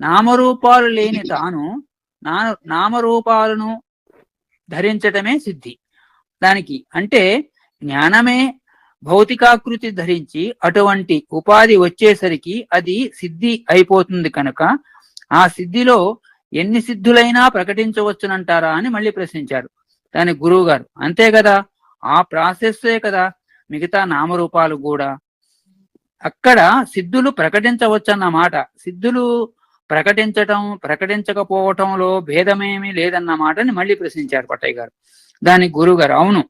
నామరూపాలు లేని తాను నా నామరూపాలను ధరించటమే సిద్ధి. దానికి అంటే జ్ఞానమే భౌతికాకృతి ధరించి అటువంటి ఉపాధి వచ్చేసరికి అది సిద్ధి అయిపోతుంది కనుక ఆ సిద్ధిలో ఎన్ని సిద్ధులైనా ప్రకటించవచ్చునంటారా అని మళ్ళీ ప్రశ్నించారు. దానికి గురువు గారు అంతే కదా? ఆ ప్రాసెస్సే కదా మిగతా నామరూపాలు కూడా. అక్కడ సిద్ధులు ప్రకటించవచ్చన్నమాట. సిద్ధులు ప్రకటించటం ప్రకటించకపోవటంలో భేదమేమీ లేదన్న మాటని మళ్ళీ ప్రశ్నించారు పట్టయ్య గారు. దానికి గురువు గారు అవును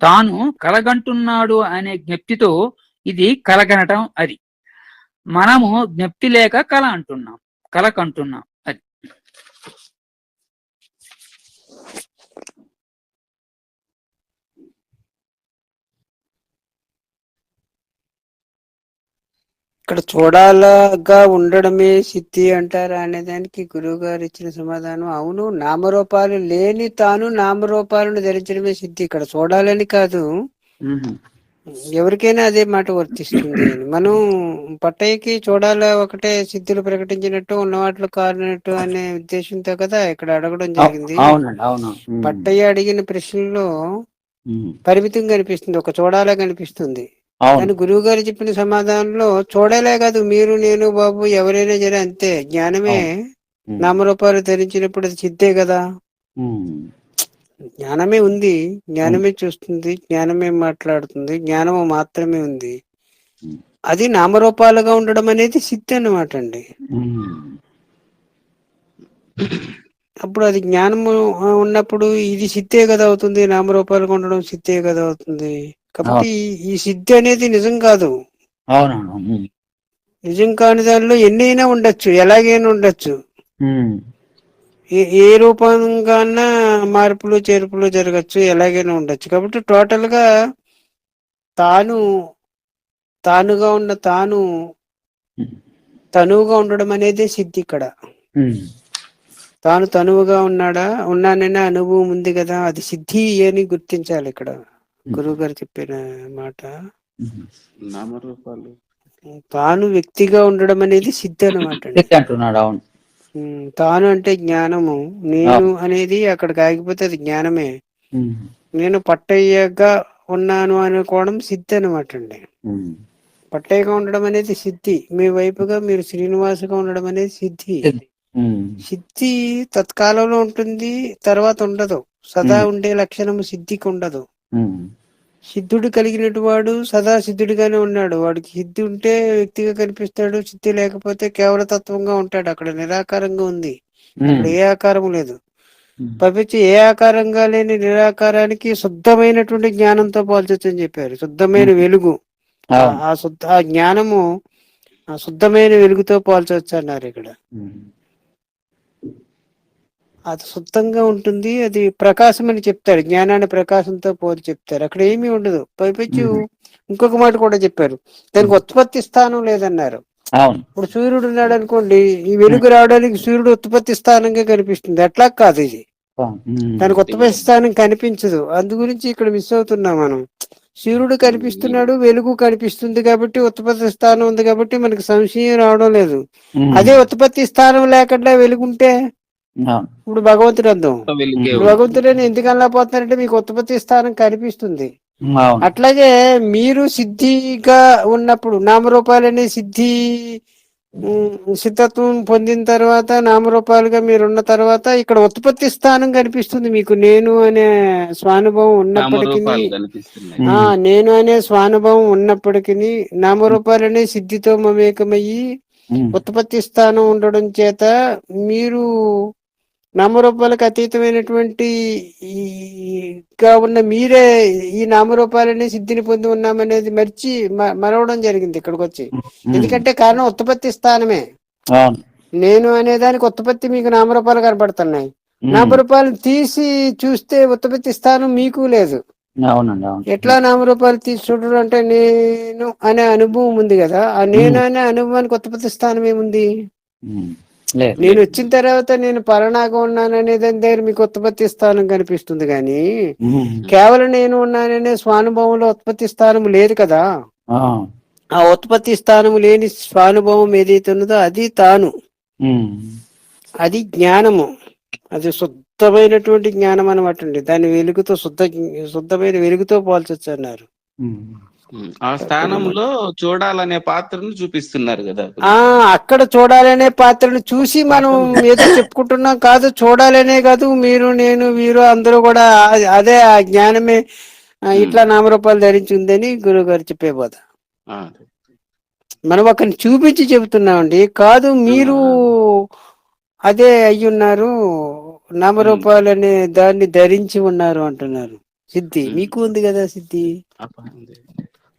తాను కలగంటున్నాడు అనే జ్ఞప్తితో ఇది కలగనటం అది. మనము జ్ఞప్తి లేక కల అంటున్నాం కలకంటున్నాం అది ఇక్కడ చూడాలగా ఉండడమే సిద్ధి అంటారా అనే దానికి గురువు గారు ఇచ్చిన సమాధానం. అవును నామరూపాలు లేని తాను నామరూపాలను ధరించడమే సిద్ధి. ఇక్కడ చూడాలని కాదు. ఎవరికైనా అదే మాట వర్తిస్తుంది. మనం పట్టయ్యకి చూడాల ఒకటే సిద్ధులు ప్రకటించినట్టు ఉన్న వాటిలో కారినట్టు అనే ఉద్దేశంతో కదా ఇక్కడ అడగడం జరిగింది. పట్టయ్య అడిగిన ప్రశ్నలో. పరిమితం కనిపిస్తుంది ఒక చూడాలా కనిపిస్తుంది. అవును కానీ గురువు గారు చెప్పిన సమాధానంలో చూడలే కాదు మీరు నేను బాబు ఎవరైనా సరే అంతే జ్ఞానమే. నామరూపాలు ధరించినప్పుడు అది సిద్ధే కదా. జ్ఞానమే ఉంది జ్ఞానమే చూస్తుంది జ్ఞానమే మాట్లాడుతుంది జ్ఞానము మాత్రమే ఉంది. అది నామరూపాలుగా ఉండడం అనేది సిద్ధి అన్నమాట అండి. అప్పుడు అది జ్ఞానము ఉన్నప్పుడు ఇది సిద్ధే కదా అవుతుంది నామరూపాలుగా ఉండడం సిద్ధే కదా అవుతుంది కాబట్టి ఈ- సిద్ధి అనేది నిజం కాదు అవునవును. నిజం కాని దానిలో ఎన్నైనా ఉండొచ్చు ఎలాగైనా ఉండొచ్చు. ఏ రూపంగా మార్పులు చేర్పులు జరగచ్చు ఎలాగైనా ఉండొచ్చు కాబట్టి టోటల్గా తాను తానుగా ఉన్న తాను. తనువుగా ఉండడం అనేది సిద్ధి ఇక్కడ. తాను తనువుగా ఉన్నాడా ఉన్నాననే అనుభవం ఉంది కదా అది సిద్ధి అని గుర్తించాలి ఇక్కడ గురువు గారు చెప్పిన మాట. నామరూపాలు తాను వ్యక్తిగా ఉండడం అనేది సిద్ధి అనమాట అంటున్నాడు అవును తాను అంటే జ్ఞానము నేను అనేది అక్కడికి ఆగిపోతే అది జ్ఞానమే. నేను పట్టయ్యగా ఉన్నాను అనుకోవడం సిద్ధి అనమాట అండి. పట్టయ్యగా ఉండడం అనేది సిద్ధి మీ వైపుగా మీరు శ్రీనివాసుగా ఉండడం అనేది సిద్ధి సిద్ధి. తత్కాలంలో ఉంటుంది తర్వాత ఉండదు సదా. ఉండే లక్షణము సిద్ధికి ఉండదు. సిద్ధుడు కలిగినటు వాడు సదా సిద్ధుడిగానే ఉన్నాడు. వాడికి సిద్ధి ఉంటే వ్యక్తిగా కనిపిస్తాడు సిద్ధి లేకపోతే కేవల తత్వంగా ఉంటాడు. అక్కడ నిరాకారంగా ఉంది. అక్కడ ఏ ఆకారం లేదు. పైపించి ఏ ఆకారంగా లేని నిరాకారానికి శుద్ధమైనటువంటి జ్ఞానంతో పోల్చొచ్చు అని చెప్పారు. శుద్ధమైన. వెలుగు. ఆ- శుద్ధ ఆ జ్ఞానము ఆ శుద్ధమైన వెలుగుతో పోల్చొచ్చు అన్నారు ఇక్కడ. అది శుద్ధంగా ఉంటుంది అది ప్రకాశం అని చెప్తారు జ్ఞానాన్ని ప్రకాశంతో పోల్చి చెప్తారు అక్కడ ఏమీ ఉండదు. పైపెచ్చు. ఇంకొక మాట కూడా చెప్పారు. దానికి ఉత్పత్తి స్థానం లేదన్నారు. ఇప్పుడు సూర్యుడు ఉన్నాడు అనుకోండి ఈ వెలుగు రావడానికి సూర్యుడు ఉత్పత్తి స్థానంగా కనిపిస్తుంది. అట్లా కాదు ఇది. దానికి ఉత్పత్తి స్థానం కనిపించదు. అందు గురించి ఇక్కడ మిస్ అవుతున్నాం మనం. సూర్యుడు కనిపిస్తున్నాడు వెలుగు కనిపిస్తుంది కాబట్టి ఉత్పత్తి స్థానం ఉంది కాబట్టి మనకి సంశయం రావడం లేదు. అదే ఉత్పత్తి స్థానం లేకుండా వెలుగుంటే ఇప్పుడు భగవంతుడు అర్థం. భగవంతుడని ఎందుకు అలా పోతున్నారంటే మీకు ఉత్పత్తి స్థానం కనిపిస్తుంది. అవును. అట్లాగే మీరు సిద్ధిగా ఉన్నప్పుడు నామరూపాలనే సిద్ధి సిద్ధత్వం పొందిన తర్వాత నామరూపాలుగా మీరు ఉన్న తర్వాత ఇక్కడ ఉత్పత్తి స్థానం కనిపిస్తుంది మీకు. నేను అనే స్వానుభవం ఉన్నప్పటికీ నేను అనే స్వానుభవం ఉన్నప్పటికీ నామరూపాలనే సిద్ధితో మమేకమయ్యి. ఉత్పత్తి స్థానం ఉండడం చేత మీరు నామరూపాలకు అతీతమైనటువంటి గా ఉన్న మీరే ఈ నామరూపాలని సిద్ధిని పొంది ఉన్నామనేది మర్చి మరవడం జరిగింది ఇక్కడికి వచ్చి. ఎందుకంటే కారణం ఉత్పత్తి స్థానమే. నేను అనే దానికి ఉత్పత్తి మీకు నామరూపాలు కనపడుతున్నాయి. నామరూపాలు తీసి చూస్తే ఉత్పత్తి స్థానం మీకు లేదు. ఎట్లా నామరూపాలు తీసి చూడడం అంటే నేను అనే అనుభవం ఉంది కదా. ఆ నేను అనే అనుభవానికి ఉత్పత్తి స్థానం ఏముంది? నేను వచ్చిన తర్వాత నేను పలానాగా ఉన్నాను అనే దాని దగ్గర మీకు ఉత్పత్తి స్థానం కనిపిస్తుంది కానీ. కేవలం నేను ఉన్నాననే స్వానుభవంలో ఉత్పత్తి స్థానం లేదు కదా ఆ. ఉత్పత్తి స్థానం లేని స్వానుభవం ఏదైతే ఉన్నదో అది తాను. అది జ్ఞానము అది శుద్ధమైనటువంటి జ్ఞానం అనమాట అండి దాని వెలుగుతో శుద్ధ శుద్ధమైన వెలుగుతో పోల్చొచ్చు అన్నారు. ఆ స్థానంలో చూడాలనే పాత్రను చూపిస్తున్నారు కదా ఆ అక్కడ చూడాలనే పాత్రను చూసి మనం ఏదో చెప్పుకుంటున్నాం కాదు చూడాలనే కాదు మీరు నేను వీరు అందరూ కూడా అదే ఆ జ్ఞానమే ఇట్లా నామరూపాలు ధరించి ఉందని గురువు గారు చెప్పే బోధ. ఆ, మనం ఒకరిని చూపించి చెబుతున్నామండి కాదు మీరు అదే అయ్యున్నారు నామరూపాలు అనే దాన్ని ధరించి ఉన్నారు అంటున్నారు. సిద్ధి. మీకు ఉంది కదా సిద్ధి?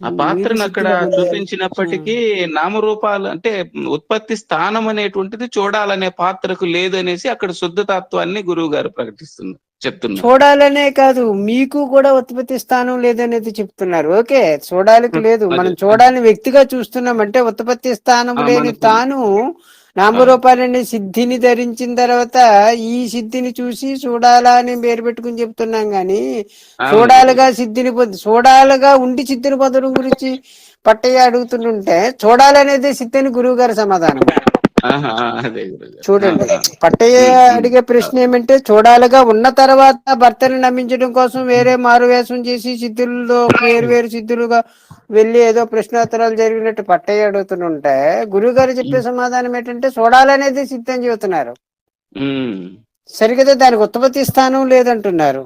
ఆ పాత్రను అక్కడ చూపించినప్పటికీ నామరూపాలు అంటే ఉత్పత్తి స్థానం అనేటువంటిది చూడాలనే పాత్రకు లేదు అనేసి అక్కడ శుద్ధ తత్వాన్ని గురువు గారు ప్రకటిస్తున్నారు చెప్తున్నారు. చూడాలనే కాదు మీకు కూడా ఉత్పత్తి స్థానం లేదనేది చెప్తున్నారు. ఓకే చూడాలికి లేదు. మనం. చూడాలని వ్యక్తిగా చూస్తున్నాం అంటే ఉత్పత్తి స్థానం లేని తాను నామరూపాలనే సిద్ధిని ధరించిన తర్వాత ఈ సిద్ధిని చూసి చూడాలా అని పేరు పెట్టుకుని చెప్తున్నాం గాని. చూడాలిగా సిద్ధిని పొంది చూడాలిగా ఉండి సిద్ధిని పొందడం గురించి పట్టయ్య అడుగుతుంటే చూడాలనేది సిద్ధిని గురువు గారి సమాధానం చూడండి. పట్టయ్య. అడిగే ప్రశ్న ఏమంటే చూడాలిగా ఉన్న తర్వాత భర్తని నమ్మించడం కోసం వేరే మారువేషం చేసి సిద్ధుల్లో వేరు వేరు సిద్ధులుగా వెళ్ళి ఏదో ప్రశ్నోత్తరాలు జరిగినట్టు పట్టయ్య అడుగుతుంటే గురువు గారు చెప్పే సమాధానం ఏంటంటే చూడాలనేది సిద్ధం చెబుతున్నారు ఉమ్, సరిగదా దానికి ఉత్పత్తి స్థానం లేదంటున్నారు.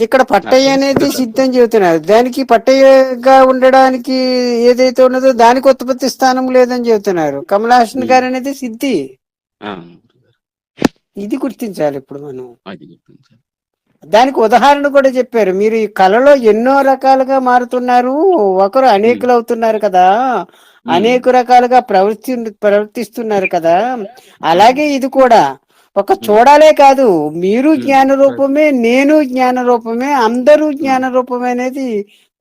ఇక్కడ పట్టయ్య అనేది సిద్ధం చెబుతున్నారు. దానికి పట్టయ్యగా ఉండడానికి ఏదైతే ఉన్నదో దానికి ఉత్పత్తి స్థానం లేదని చెబుతున్నారు. కమలాసన్ గారు అనేది సిద్ధి. ఇది గుర్తించాలి ఇప్పుడు మనం. దానికి ఉదాహరణ కూడా చెప్పారు. మీరు ఈ కళలో ఎన్నో రకాలుగా మారుతున్నారు. ఒకరు అనేకులు అవుతున్నారు కదా. అనేక రకాలుగా ప్రవర్తి ప్రవర్తిస్తున్నారు కదా. అలాగే ఇది కూడా. ఒక చూడాలే కాదు. మీరు జ్ఞాన రూపమే నేను జ్ఞాన రూపమే అందరూ జ్ఞాన రూపమే అనేది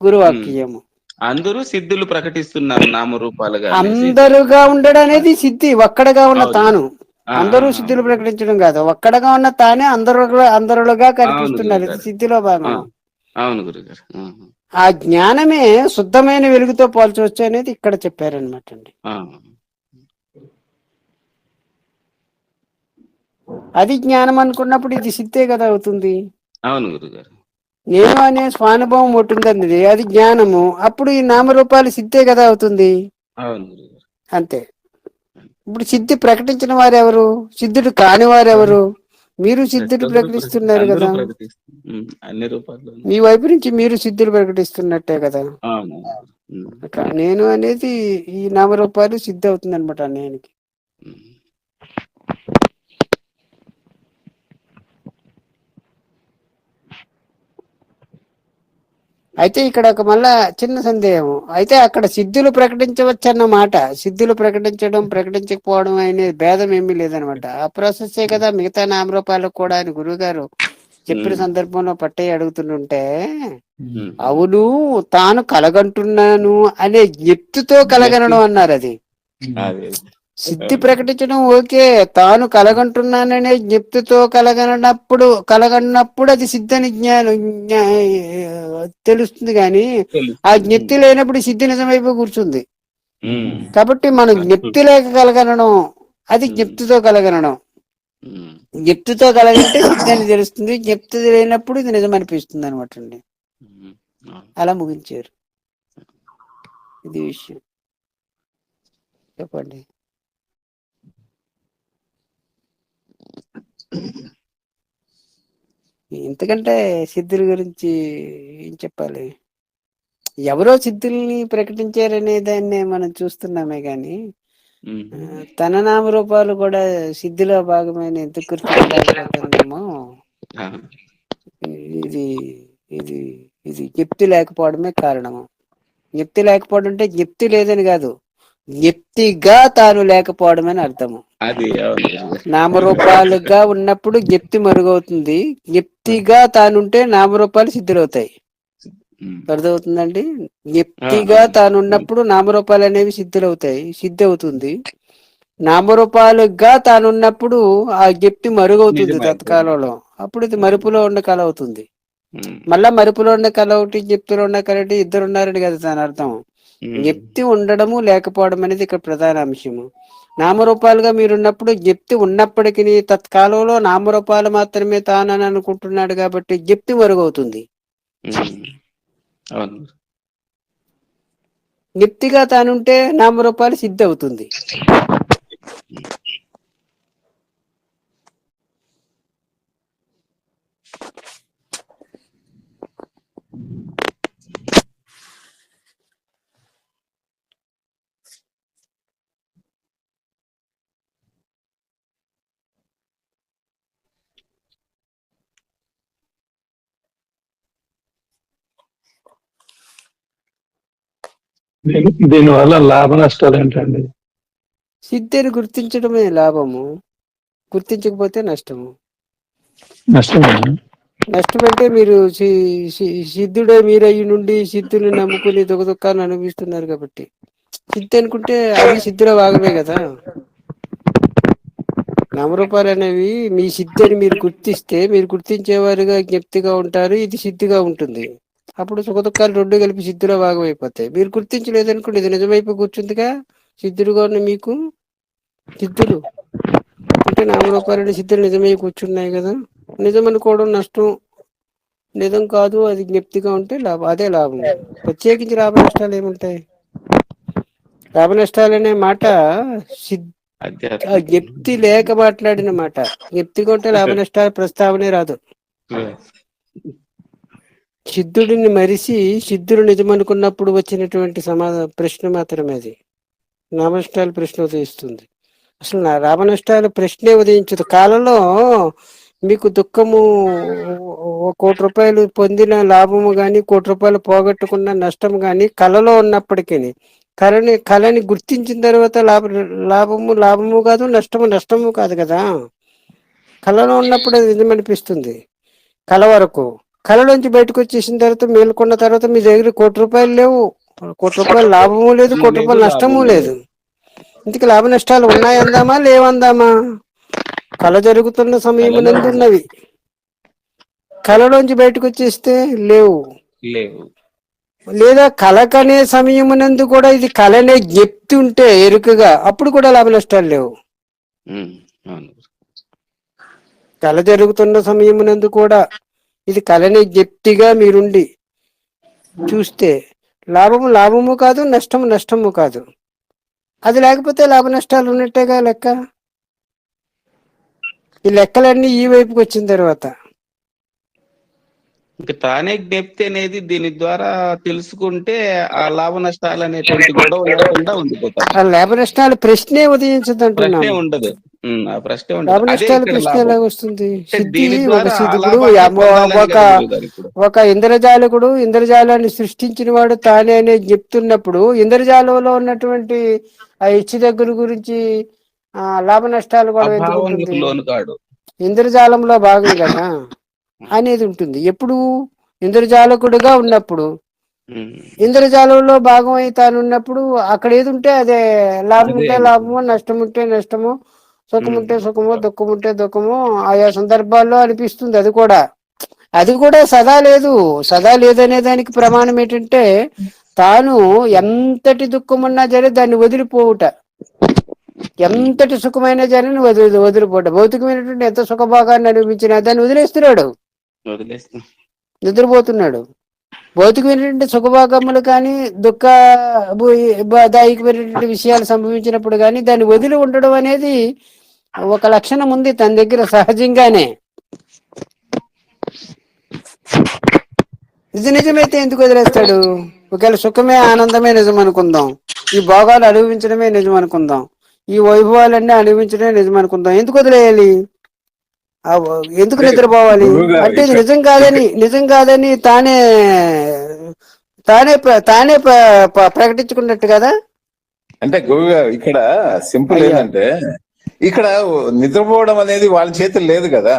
గురువాక్యము. అందరూ సిద్ధులు ప్రకటిస్తున్నారు నామరూపాలుగా. అందరుగా ఉండడం అనేది సిద్ధి ఒక్కడగా ఉన్న. తాను. అందరూ సిద్ధులు ప్రకటించడం కాదు. ఒక్కడగా ఉన్న తానే అందరు అందరులుగా కనిపిస్తున్నారు. ఇది. సిద్ధిలో భాగం అవును గురుగారు. ఆ జ్ఞానమే శుద్ధమైన వెలుగుతో పోల్చవచ్చు అనేది ఇక్కడ చెప్పారనమాట అండి ఆ. అది జ్ఞానం అనుకున్నప్పుడు ఇది సిద్ధే కదా అవుతుంది. అవును గురుగారు. నేను అనే స్వానుభవం ఒకటి ఉందన్నది అది జ్ఞానము. అప్పుడు ఈ నామరూపాలు సిద్ధే కదా అవుతుంది. అవును గురుగారు. అంతే. ఇప్పుడు సిద్ధి ప్రకటించిన వారెవరు? సిద్ధుడు కాని వారెవరు? మీరు సిద్ధుడు ప్రకటిస్తున్నారు కదా. అన్ని రూపాల్లో. మీ వైపు నుంచి మీరు సిద్ధులు ప్రకటిస్తున్నట్టే కదా. నేను అనేది ఈ నామరూపాలు సిద్ధి అవుతుంది అనమాట నేనుకి అయితే ఇక్కడ ఒక మళ్ళా చిన్న సందేహం అయితే అక్కడ సిద్ధులు ప్రకటించవచ్చు మాట సిద్ధులు ప్రకటించడం ప్రకటించకపోవడం అనే భేదం ఏమీ లేదనమాట ఆ ప్రాసెస్సే కదా మిగతా నామరూపాలకు కూడా అని గురువు గారు చెప్పిన. సందర్భంలో పట్టయ్య అడుగుతుంటే. అవును తాను కలగంటున్నాను అనే ఎత్తుతో కలగనడం అన్నారు అదే. సిద్ధి ప్రకటించడం ఓకే. తాను కలగంటున్నాననే జ్ఞప్తితో కలగనప్పుడు కలగనప్పుడు అది సిద్ధని జ్ఞానం జ్ఞా- తెలుస్తుంది కానీ. ఆ జ్ఞప్తి లేనప్పుడు సిద్ధి నిజమైపోయి కూర్చుంది. కాబట్టి మనం జ్ఞప్తి లేక కలగనడం అది జ్ఞప్తితో కలగనడం. జ్ఞప్తితో కలగంటే సిద్ధి అని తెలుస్తుంది జ్ఞప్తి లేనప్పుడు ఇది నిజం అనిపిస్తుంది అనమాట అండి. అలా ముగించారు. ఇది విషయం. చెప్పండి. ఇంతకంటే సిద్ధుల గురించి ఏం చెప్పాలి ఎవరో సిద్ధుల్ని ప్రకటించారనే దాన్ని మనం చూస్తున్నామే. ఆ, తన నామరూపాలు కూడా సిద్ధిలో భాగమైన ఎందుకు. ఇది ఇది ఇది జ్ఞప్తి లేకపోవడమే కారణము జ్ఞప్తి లేకపోవడం అంటే జ్ఞప్తి లేదని కాదు జ్ఞప్తిగా తాను లేకపోవడమని అర్థము అది. నామరూపాలుగా ఉన్నప్పుడు జ్ఞప్తి మరుగవుతుంది జ్ఞప్తిగా తానుంటే నామరూపాలు సిద్ధులవుతాయి. అర్థమవుతుందండి జ్ఞప్తిగా. తానున్నప్పుడు నామరూపాలు అనేవి సిద్ధులవుతాయి సిద్ధి అవుతుంది నామరూపాలుగా తానున్నప్పుడు ఆ జ్ఞప్తి మరుగవుతుంది. తత్కాలంలో అప్పుడు ఇది మరుపులో ఉన్న కళ అవుతుంది. మళ్ళా మరుపులో ఉన్న కళ ఒకటి జ్ఞప్తిలో ఉన్న కళ ఒకటి ఇద్దరు ఉన్నారని కదా దాని అర్థం. జ్ఞప్తి ఉండడము లేకపోవడం అనేది ఇక్కడ ప్రధాన అంశము. నామరూపాలుగా మీరున్నప్పుడు జ్ఞప్తి ఉన్నప్పటికీ తత్కాలంలో నామరూపాలు మాత్రమే తానని అనుకుంటున్నాడు కాబట్టి జ్ఞప్తి మరుగవుతుంది. జ్ఞప్తిగా తానుంటే నామరూపాలు సిద్ధి అవుతుంది దీనివల్ల లాభ నష్టాలు ఏంటండి? సిద్ధిని గుర్తించడమే లాభము గుర్తించకపోతే నష్టము. నష్టమేనా? నష్టం అంటే మీరు సిద్ధుడే మీరయ్యి నుండి సిద్ధుని నమ్ముకుని దుఃఖ దుఃఖాన్ని అనుభవిస్తున్నారు కాబట్టి. సిద్ధి అనుకుంటే అది సిద్ధిలో భాగమే కదా. నామరూపాలు అనేవి మీ సిద్ధి అని మీరు గుర్తిస్తే మీరు గుర్తించేవారుగా జ్ఞప్తిగా ఉంటారు ఇది సిద్ధిగా ఉంటుంది. అప్పుడు సుఖ దుఃఖాలు రెండు కలిపి సిద్ధిలో భాగం అయిపోతాయి. మీరు గుర్తించలేదనుకోండి ఇది నిజమైపు కూర్చుందిగా? సిద్ధుడుగా ఉన్న మీకు? సిద్ధులు అంటే నామరూపాలని సిద్ధులు నిజమై కూర్చున్నాయి కదా? నిజం అనుకోవడం నష్టం. నిజం కాదు అది జ్ఞప్తిగా ఉంటే లాభం అదే లాభం. ప్రత్యేకించి లాభ నష్టాలు ఏముంటాయి? లాభ నష్టాలు అనే మాట జ్ఞప్తి లేక మాట్లాడిన మాట. జ్ఞప్తిగా ఉంటే లాభ నష్టాల ప్రస్తావనే రాదు. సిద్ధుడిని మరిసి సిద్ధుడు నిజమనుకున్నప్పుడు వచ్చినటువంటి సమాధాన ప్రశ్న మాత్రమే అది. నామనష్టాలు ప్రశ్న ఉదయిస్తుంది. అసలు నా రామనష్టాలు ప్రశ్నే ఉదయించదు. కాలంలో మీకు దుఃఖము కోటి రూపాయలు పొందిన లాభము కానీ కోటి రూపాయలు పోగొట్టుకున్న నష్టం కానీ కళలో ఉన్నప్పటికీ కళని కళని గుర్తించిన తర్వాత లాభ లాభము లాభము కాదు నష్టము నష్టము కాదు కదా. కళలో ఉన్నప్పుడు అది నిజమనిపిస్తుంది. కళ వరకు. కళలోంచి బయటకు వచ్చేసిన తర్వాత మేలుకున్న తర్వాత మీ దగ్గర కోటి రూపాయలు లేవు. కోటి రూపాయలు లాభము లేదు కోటి రూపాయలు నష్టము లేదు. ఇందుకు లాభ నష్టాలు ఉన్నాయందామా లేవందామా? కళ జరుగుతున్న సమయం ఉన్నవి. కళలోంచి బయటకు వచ్చేస్తే లేవు. లేవు. లేదా కలకనే సమయమునందు కూడా ఇది కలనే జ్ఞప్తి ఉంటే ఎరుకగా అప్పుడు కూడా లాభ నష్టాలు లేవు. కళ జరుగుతున్న సమయమునందు కూడా ఇది కళని జ్ఞప్తిగా మీరుండి చూస్తే లాభము లాభము కాదు నష్టము నష్టము కాదు. అది లేకపోతే లాభ నష్టాలు ఉన్నట్టేగా లెక్క? ఈ లెక్కలన్నీ ఈ వైపుకి వచ్చిన తర్వాత. తానే జ్ఞప్తి అనేది దీని ద్వారా తెలుసుకుంటే ఆ లాభ నష్టాలు అనేటువంటి గొడవ లేకుండా ఉండిపోతాం ఆ లాభ నష్టాలు ప్రశ్నే ఉదయించదు అంటున్నాను. ఉండదు. ఆ ప్రశ్నే వస్తుంది? ఒక ఇంద్రజాలకుడు ఇంద్రజాలాన్ని సృష్టించిన వాడు తానే అనే చెప్తున్నప్పుడు ఇంద్రజాలంలో ఉన్నటువంటి ఆ ఇచ్చి దగ్గర గురించి ఆ లాభ నష్టాలు కూడా ఇంద్రజాలంలో భాగం కదా అనేది ఉంటుంది. ఎప్పుడు ఇంద్రజాలకుడుగా ఉన్నప్పుడు. ఇంద్రజాలంలో భాగం అయి తాను ఉన్నప్పుడు అక్కడ ఏది ఉంటే అదే లాభం. ఉంటే లాభము నష్టం ఉంటే నష్టము సుఖం ఉంటే సుఖము దుఃఖం ఉంటే దుఃఖము ఆయా సందర్భాల్లో అనిపిస్తుంది అది కూడా. అది కూడా సదా లేదు. సదా లేదనే దానికి ప్రమాణం ఏంటంటే తాను ఎంతటి దుఃఖం ఉన్నా సరే దాన్ని వదిలిపోవుట. ఎంతటి సుఖమైన జనని వదిలి వదిలిపోట భౌతికమైనటువంటి ఎంత సుఖభాగాన్ని అనిపించినా దాన్ని వదిలేస్తున్నాడు. వదిలేస్తాం నిద్రపోతున్నాడు. భౌతికమైనటువంటి సుఖభాగములు కానీ దుఃఖ దాయకమైనటువంటి విషయాలు సంభవించినప్పుడు కానీ దాన్ని వదిలి ఉండడం అనేది ఒక లక్షణం ఉంది తన దగ్గర సహజంగానే. ఇది నిజమైతే ఎందుకు వదిలేస్తాడు? ఒకవేళ సుఖమే ఆనందమే నిజం అనుకుందాం. ఈ భోగాలు అనుభవించడమే నిజం అనుకుందాం. ఈ వైభవాలన్నీ అనుభవించడమే నిజం అనుకుందాం. ఎందుకు వదిలేయాలి? ఎందుకు నిద్రపోవాలి? అంటే ఇది నిజం కాదని నిజం కాదని తానే తానే తానే ప్ర- ప్ర- ప్రకటించుకున్నట్టు కదా? అంటే గురువు గారు ఇక్కడ సింపుల్. ఏంటంటే ఇక్కడ నిద్రపోవడం అనేది వాళ్ళ చేతులు లేదు కదా.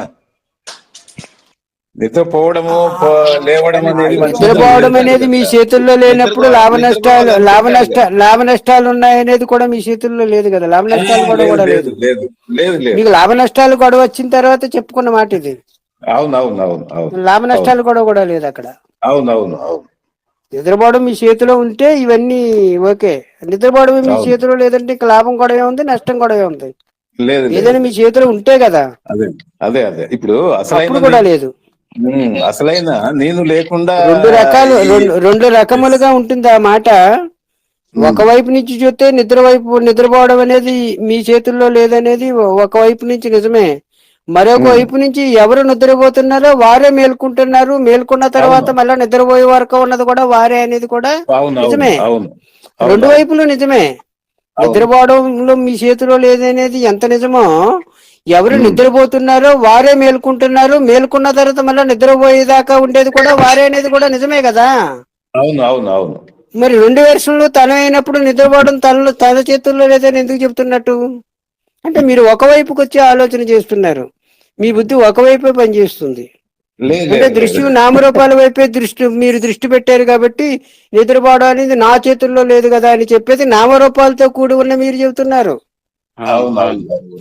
నిద్రపోవడము లేవడం అనేది నిద్రపోవడం అనేది మీ. చేతుల్లో లేనప్పుడు లాభ నష్టాలు లాభ. నష్ట లాభ నష్టాలు ఉన్నాయనేది కూడా మీ చేతుల్లో లేదు కదా. లాభ నష్టాలు కూడా కూడా లేదు. లేదు లేదు మీకు లాభ నష్టాలు కూడా వచ్చిన తర్వాత చెప్పుకున్న మాట ఇది. అవును అవును అవును. లాభ నష్టాలు కూడా కూడా లేదు అక్కడ. అవును అవును. అవును నిద్రపోవడం మీ చేతిలో ఉంటే ఇవన్నీ ఓకే. నిద్రపోవడం మీ. చేతిలో లేదంటే ఇంకా లాభం కూడా ఉంది నష్టం కూడా ఉంది. లేదు. ఏదైనా మీ చేతిలో ఉంటే కదా అదే అదే అదే ఇప్పుడు అసలైన కూడా లేదు అసలైన నేను లేకుండా రెండు రకాలు రెండు రకములుగా ఉంటుంది ఆ మాట ఒకవైపు నుంచి చూస్తే నిద్ర వైపు నిద్రపోవడం అనేది మీ చేతుల్లో లేదనేది ఒకవైపు నుంచి నిజమే మరొక. వైపు నుంచి ఎవరు నిద్రపోతున్నారో వారే మేల్కుంటున్నారు మేల్కొన్న తర్వాత. మళ్ళీ నిద్రపోయే వరకు ఉన్నది కూడా వారే అనేది కూడా నిజమే. రెండు. వైపులు నిజమే. నిద్రపోవడంలో మీ చేతిలో లేదనేది ఎంత నిజమో ఎవరు. నిద్రపోతున్నారో వారే మేల్కుంటున్నారు. మేల్కొన్న తర్వాత మళ్ళీ నిద్రపోయేదాకా ఉండేది కూడా వారే అనేది కూడా నిజమే కదా? అవును అవును అవును. మరి రెండు వెర్షన్లు తన అయినప్పుడు నిద్రపోవడం తనలో తన చేతుల్లో లేదని ఎందుకు చెప్తున్నట్టు? అంటే మీరు ఒకవైపుకి వచ్చి ఆలోచన చేస్తున్నారు. మీ బుద్ధి ఒకవైపే పనిచేస్తుంది. అంటే లేదు, దృష్టి. నామరూపాల వైపే దృష్టి మీరు దృష్టి పెట్టారు కాబట్టి నిద్రపోవడం అనేది నా చేతుల్లో లేదు కదా అని చెప్పేసి నామరూపాలతో కూడి ఉన్న మీరు చెబుతున్నారు.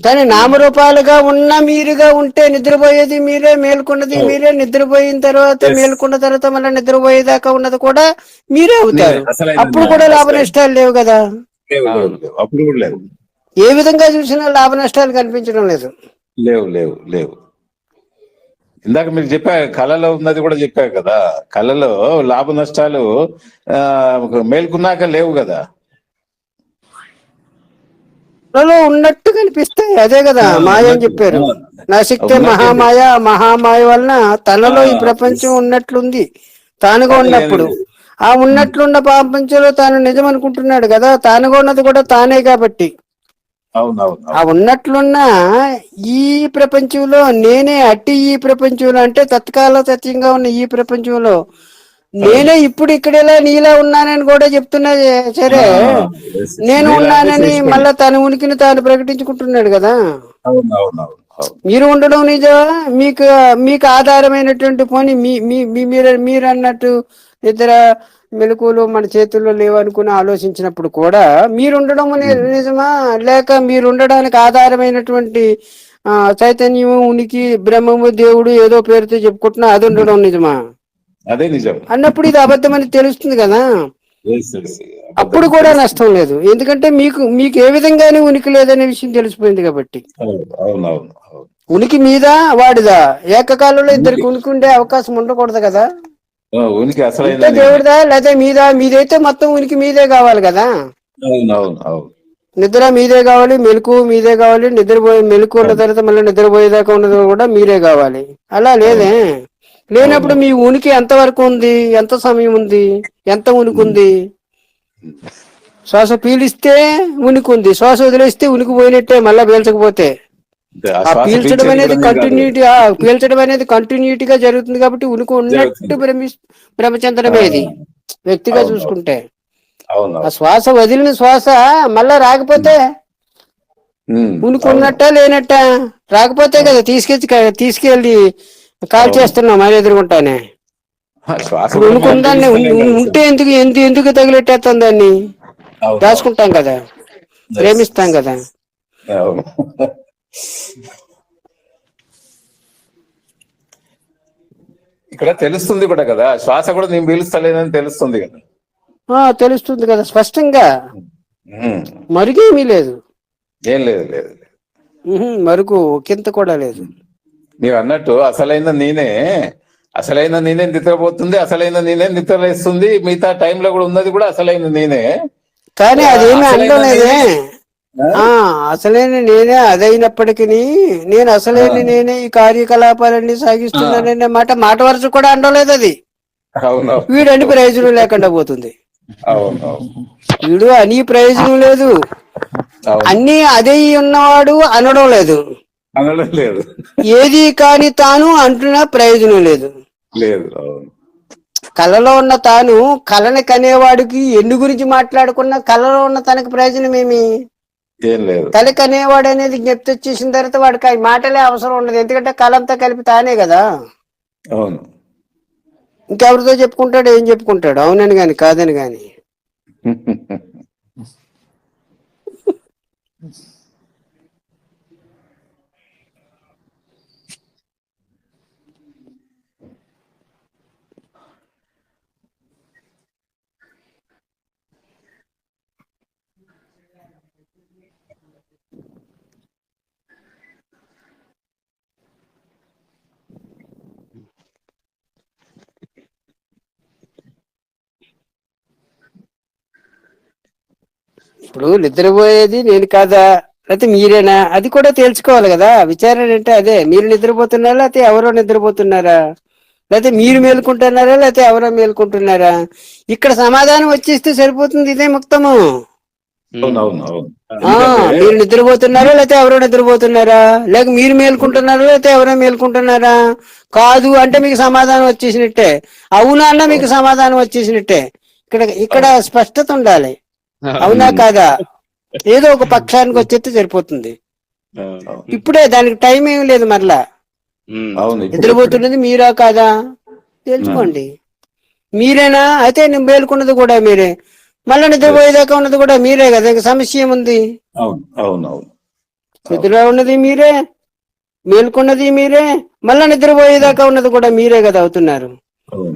కానీ నామరూపాలుగా ఉన్న మీరుగా ఉంటే నిద్రపోయేది మీరే మేల్కొన్నది. మీరే నిద్రపోయిన తర్వాత. మేల్కొన్న తర్వాత మళ్ళీ నిద్రపోయేదాకా ఉన్నది కూడా మీరే అవుతారు అప్పుడు కూడా లాభ నష్టాలు లేవు కదా. అప్పుడు కూడా లేవు ఏ విధంగా చూసినా లాభ నష్టాలు కనిపించడం లేదు లేవు లేవు లేవు ఇందాక మీరు చెప్పా కళలో ఉన్నది కూడా చెప్పా కదా కళలో లాభ నష్టాలు ఆ, మేల్కున్నాక లేవు కదా కళలో ఉన్నట్టు కనిపిస్తాయి అదే కదా మాయ అని. చెప్పారు. నశిక్తే ఉన్నట్టు. మహామాయ మహామాయ వలన తనలో ఈ ప్రపంచం. ఉన్నట్లుంది తానుగా ఉన్నప్పుడు. ఆ ఉన్నట్లున్న ప్రపంచంలో తాను నిజం అనుకుంటున్నాడు కదా తానుగా ఉన్నది కూడా తానే కాబట్టి ఆ ఉన్నట్లున్న ఈ ప్రపంచంలో నేనే అట్టి ఈ ప్రపంచంలో అంటే తత్కాల సత్యంగా ఉన్న ఈ ప్రపంచంలో నేనే ఇప్పుడు ఇక్కడేలా నీలా ఉన్నానని కూడా చెప్తున్నా సరే. నేను ఉన్నానని. మళ్ళా తన ఉనికిని తాను ప్రకటించుకుంటున్నాడు కదా మీరు ఉండడం నిజమా మీకు మీకు ఆధారమైనటువంటి పోనీ మీ- మీరు మీరు అన్నట్టు ఇతర మెలకువలు మన చేతుల్లో లేవనుకుని ఆలోచించినప్పుడు కూడా మీరు ఉండడం ని- నిజమా? లేక మీరు ఉండడానికి ఆధారమైనటువంటి ఆ చైతన్యము ఉనికి బ్రహ్మము దేవుడు ఏదో పేరుతో చెప్పుకుంటున్నా అది ఉండడం నిజమా? అదే నిజం. అన్నప్పుడు ఇది అబద్ధం అని తెలుస్తుంది కదా. అప్పుడు కూడా నష్టం లేదు. ఎందుకంటే మీకు మీకు ఏ విధంగానే ఉనికి లేదనే విషయం తెలిసిపోయింది కాబట్టి. ఉనికి మీద వాడిదా? ఏకకాలంలో ఇద్దరికి ఉనికి ఉండే అవకాశం ఉండకూడదు కదా? ఉనికి అసలైన దేవుడిదా? లేదా మీదా? మీదైతే మొత్తం ఉనికి మీదే కావాలి కదా? అవును నిద్ర మీదే కావాలి మెలకు మీదే కావాలి నిద్రపోయే మెలకు ఉన్న తర్వాత మళ్ళీ నిద్రపోయేదాకా ఉన్నది కూడా మీరే కావాలి. అలా లేదే? లేనప్పుడు మీ ఉనికి ఎంత వరకు ఉంది? ఎంత సమయం ఉంది? ఎంత ఉనికి ఉంది శ్వాస పీలిస్తే ఉనికి ఉంది శ్వాస వదిలేస్తే ఉనికి పోయినట్టే మళ్ళా పీల్చకపోతే. పీల్చడం అనేది. కంటిన్యూటీ పీల్చడం అనేది కంటిన్యూటీ గా జరుగుతుంది కాబట్టి ఉనికి ఉన్నట్టు భ్రమచంద్రమే ఇది వ్యక్తిగా చూసుకుంటే. ఆ. శ్వాస వదిలిన శ్వాస మళ్ళా రాకపోతే ఉనికి. ఉన్నట్ట లేనట్ట? రాకపోతే కదా తీసుకెచ్చి తీసుకెళ్ళి కాల్. చేస్తున్నాం మరి ఎదుర్కొంటానే. ఉనుకుందాన్ని ఉంటే ఎందుకు ఎందుకు ఎందుకు తగిలెట్టేస్తాం దాన్ని? దాచుకుంటాం కదా. ప్రేమిస్తాం కదా. ఇక్కడ తెలుస్తుంది కూడా కదా శ్వాస కూడా నేను పీలుస్తలేనని తెలుస్తుంది కదా. ఆ తెలుస్తుంది కదా స్పష్టంగా. మరుగేమీ లేదు. ఏం లేదు లేదు మరుగు కింత కూడా లేదు. నీవు అన్నట్టు అసలైన నేనే అసలైన నేనే నిద్రపోతుంది అసలైన నేనే నిద్రలేస్తుంది మిగతా టైంలో కూడా ఉన్నది కూడా అసలైన నేనే. కానీ అదేమీ అసలైన అనడం లేదే. నేనే- ఆ అసలైన నేనే అదైనప్పటికీ నేను అసలైన. నేనే ఈ కార్యకలాపాలన్నీ సాగిస్తున్నాననే మాట మాట వరుస కూడా అనడం లేదు అది వీడని ప్రయోజనం లేకుండా పోతుంది. వీడు అని ప్రయోజనం లేదు. అన్ని అదే ఉన్నవాడు అనడం లేదు. ఏది కాని తాను అంటున్నా ప్రయోజనం లేదు. లేదు కళలో ఉన్న తాను కళని కనేవాడికి ఎన్ని గురించి మాట్లాడుకున్నా కళలో ఉన్న తనకు ప్రయోజనం ఏమి ఏం లేదు. కళ కనేవాడు అనేది జ్ఞప్తి వచ్చేసిన తర్వాత వాడికి ఆ మాటలే అవసరం ఉండదు. ఎందుకంటే కళ అంతా కలిపి తానే కదా. అవును. ఇంకెవరితో చెప్పుకుంటాడు ఏం చెప్పుకుంటాడు? అవునని గాని కాదని గాని. ఇప్పుడు నిద్రపోయేది నేను కాదా? లేకపోతే మీరేనా? అది కూడా తేల్చుకోవాలి కదా. విచారణ అంటే అదే. మీరు నిద్రపోతున్నారా? లేకపోతే ఎవరో నిద్రపోతున్నారా? లేకపోతే మీరు మేల్కుంటున్నారా? లేకపోతే ఎవరో మేల్కుంటున్నారా? ఇక్కడ సమాధానం వచ్చేస్తే సరిపోతుంది ఇదే ఆ, మీరు నిద్రపోతున్నారా? లేకపోతే ఎవరో నిద్రపోతున్నారా? లేక మీరు మేల్కుంటున్నారా? లేకపోతే ఎవరో మేల్కుంటున్నారా? కాదు అంటే మీకు సమాధానం వచ్చేసినట్టే. అవునా అన్న మీకు సమాధానం వచ్చేసినట్టే. ఇక్కడ ఇక్కడ స్పష్టత ఉండాలి. అవునా కాదా? ఏదో ఒక పక్షానికి వచ్చేస్తే సరిపోతుంది. ఇప్పుడే దానికి టైం ఏం లేదు మరలా. నిద్రపోతున్నది మీరా కాదా? తెలుసుకోండి మీరేనా? అయితే నేను మేల్కొన్నది కూడా మీరే. మళ్ళా నిద్రపోయేదాకా ఉన్నది కూడా మీరే కదా ఇంకా సమస్య ఏముంది? అవును అవును అవును. నిద్రలో ఉన్నది మీరే మేల్కొన్నది మీరే మళ్ళా నిద్రపోయేదాకా ఉన్నది కూడా మీరే కదా అవుతున్నారు.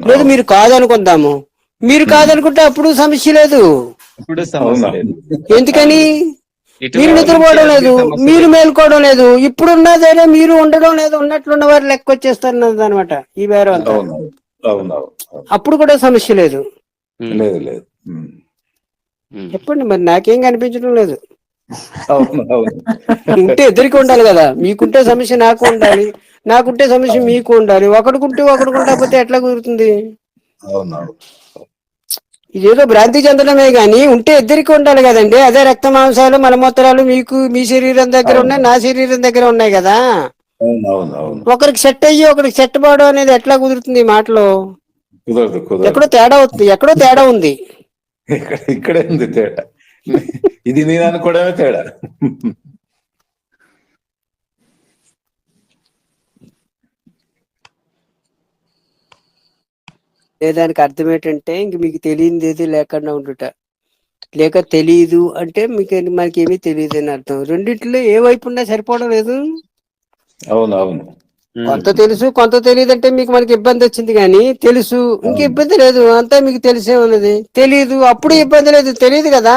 లేదు మీరు కాదనుకుందాము. మీరు కాదనుకుంటే అప్పుడు సమస్య లేదు. ఇప్పుడు ఎందుకని? మీరు నిద్రపోవడం లేదు మీరు మేల్కోవడం లేదు. ఇప్పుడు ఉన్నదేనే మీరు ఉండడం లేదు ఉన్నట్లున్న వారు లెక్క వచ్చేస్తారు అనమాట ఈ బేరం అవును అప్పుడు కూడా సమస్య లేదు. లేదు లేదు. చెప్పండి మరి నాకేం కనిపించడం లేదు. ఉంటే ఎదురికి ఉండాలి కదా మీకుంటే సమస్య నాకు ఉండాలి నాకుంటే సమస్య మీకు ఉండాలి. ఒకడికుంటే ఒకడికి ఉండకపోతే ఎట్లా కుదురుతుంది? ఇదేదో భ్రాంతి చెందడమే గాని ఉంటే ఇద్దరికి ఉండాలి కదండి. అదే రక్త మాంసాలు మలమూత్రాలు మీకు మీ శరీరం దగ్గర ఉన్నాయి నా శరీరం దగ్గర ఉన్నాయి కదా. ఒకరికి సెట్ అయ్యి ఒకరికి సెట్ పోవడం అనేది ఎట్లా కుదురుతుంది ఈ మాటలో? ఎక్కడో తేడా అవుతుంది ఎక్కడో తేడా ఉంది. ఇక్కడ ఇక్కడే ఉంది తేడా. ఇది నేను అనుకోవడమే తేడా. దానికి అర్థం ఏంటంటే ఇంక మీకు తెలియనిది ఏది లేకుండా ఉండుట. లేక తెలియదు అంటే మీకు మనకి ఏమీ తెలియదు అని అర్థం. రెండిట్లో ఏ వైపు ఉన్నా సరిపోవడం లేదు. అవును అవును. కొంత తెలుసు కొంత తెలియదు అంటే మీకు మనకి ఇబ్బంది వచ్చింది కానీ తెలుసు. ఇంక ఇబ్బంది లేదు. అంతా మీకు తెలిసే ఉన్నది. తెలియదు అప్పుడు ఇబ్బంది లేదు. తెలియదు కదా.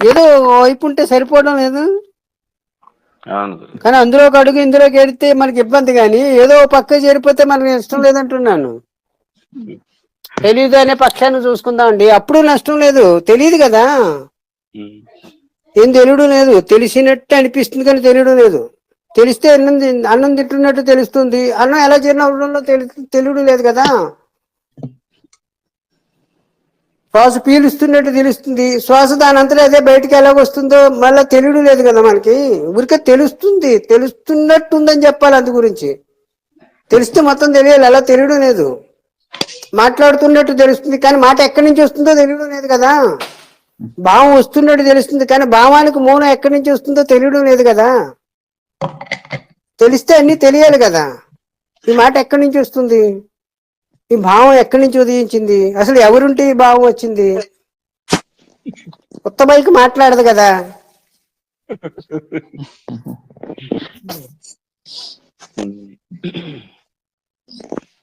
ఏదో వైపు ఉంటే సరిపోవడం లేదు. కానీ అందులో ఒక అడుగు ఇందులోకి ఎడితే మనకి ఇబ్బంది కానీ ఏదో పక్క చేరిపోతే మనకి ఇష్టం లేదంటున్నాను. తెలియదు అనే పక్షాన్ని చూసుకుందామండి అప్పుడు నష్టం లేదు. తెలియదు కదా. ఏం తెలియడం లేదు. తెలిసినట్టు అనిపిస్తుంది కానీ తెలియడం లేదు. తెలిస్తే అన్నం అన్నం తింటున్నట్టు తెలుస్తుంది. అన్నం ఎలా జీర్ణం అవడంలో తెలి తెలియడం లేదు కదా. శ్వాస పీలుస్తున్నట్టు తెలుస్తుంది. శ్వాస దాని అంతలో అదే బయటికి ఎలా వస్తుందో మళ్ళీ తెలియడం లేదు కదా మనకి. ఊరికే తెలుస్తుంది. తెలుస్తున్నట్టు ఉందని చెప్పాలి అందు గురించి. తెలిస్తే మొత్తం తెలియాలి. అలా తెలియడం లేదు. మాట్లాడుతున్నట్టు తెలుస్తుంది. కానీ మాట ఎక్కడి నుంచి వస్తుందో తెలియడం లేదు కదా. భావం వస్తున్నట్టు తెలుస్తుంది. కానీ భావానికి మూలం ఎక్కడి నుంచి వస్తుందో తెలియడం లేదు కదా. తెలిస్తే అన్ని తెలియాలి కదా. ఈ మాట ఎక్కడి నుంచి వస్తుంది? ఈ భావం ఎక్కడి నుంచి ఉదయించింది అసలు ఎవరుంటే ఈ భావం వచ్చింది కొత్త బైక్ మాట్లాడదు కదా.